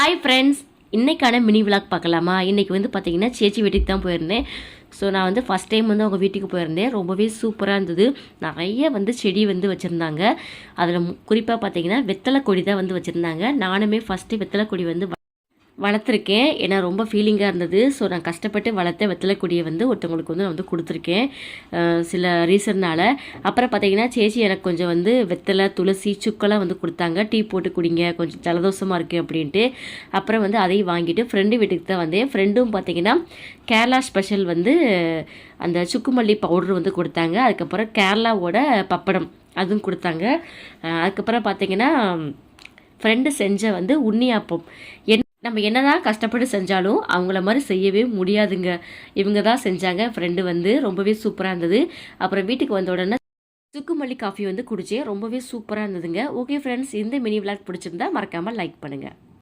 Hi friends இன்றைக்கான mini vlog பார்க்கலாமா? இன்றைக்கி வந்து பார்த்தீங்கன்னா சேச்சி வீட்டுக்கு தான் போயிருந்தேன். ஸோ நான் வந்து ஃபஸ்ட் டைம் வந்து அவங்க வீட்டுக்கு போயிருந்தேன். ரொம்பவே சூப்பராக இருந்தது. நிறைய வந்து செடி வந்து வச்சுருந்தாங்க. அதில் குறிப்பாக பார்த்தீங்கன்னா வெத்தலை கொடி தான் வந்து வச்சுருந்தாங்க. நானுமே ஃபஸ்ட்டு வெத்தலை கொடி வந்து வளர்த்துருக்கேன். ஏன்னா ரொம்ப ஃபீலிங்காக இருந்தது. ஸோ நான் கஷ்டப்பட்டு வளர்த்த வெத்தலை வந்து ஒருத்தவங்களுக்கு வந்து நான் வந்து கொடுத்துருக்கேன். சில ரீசன்னால் அப்புறம் பார்த்தீங்கன்னா சேச்சி எனக்கு கொஞ்சம் வந்து வெத்தலை துளசி சுக்கெல்லாம் வந்து கொடுத்தாங்க. டீ போட்டு குடிங்க. கொஞ்சம் ஜலதோஷமாக இருக்குது அப்படின்ட்டு. அப்புறம் வந்து அதையும் வாங்கிட்டு ஃப்ரெண்டு வீட்டுக்கு தான் வந்தேன். ஃப்ரெண்டும் பார்த்தீங்கன்னா கேரளா ஸ்பெஷல் வந்து அந்த சுக்குமல்லி பவுடர் வந்து கொடுத்தாங்க. அதுக்கப்புறம் கேரளாவோட பப்படம் அதுவும் கொடுத்தாங்க. அதுக்கப்புறம் பார்த்தீங்கன்னா ஃப்ரெண்டு செஞ்ச வந்து உண்ணியாப்பம். என் நம்ம என்னதான் கஷ்டப்பட்டு செஞ்சாலும் அவங்கள மாதிரி செய்யவே முடியாதுங்க. இவங்க தான் செஞ்சாங்க. ஃப்ரெண்டு வந்து ரொம்பவே சூப்பராக இருந்தது. அப்புறம் வீட்டுக்கு வந்த உடனே சுக்குமல்லி காஃபி வந்து குடிச்சே ரொம்பவே சூப்பராக இருந்ததுங்க. ஓகே ஃப்ரெண்ட்ஸ் இந்த மினி விளாக் பிடிச்சிருந்தா மறக்காமல் லைக் பண்ணுங்கள்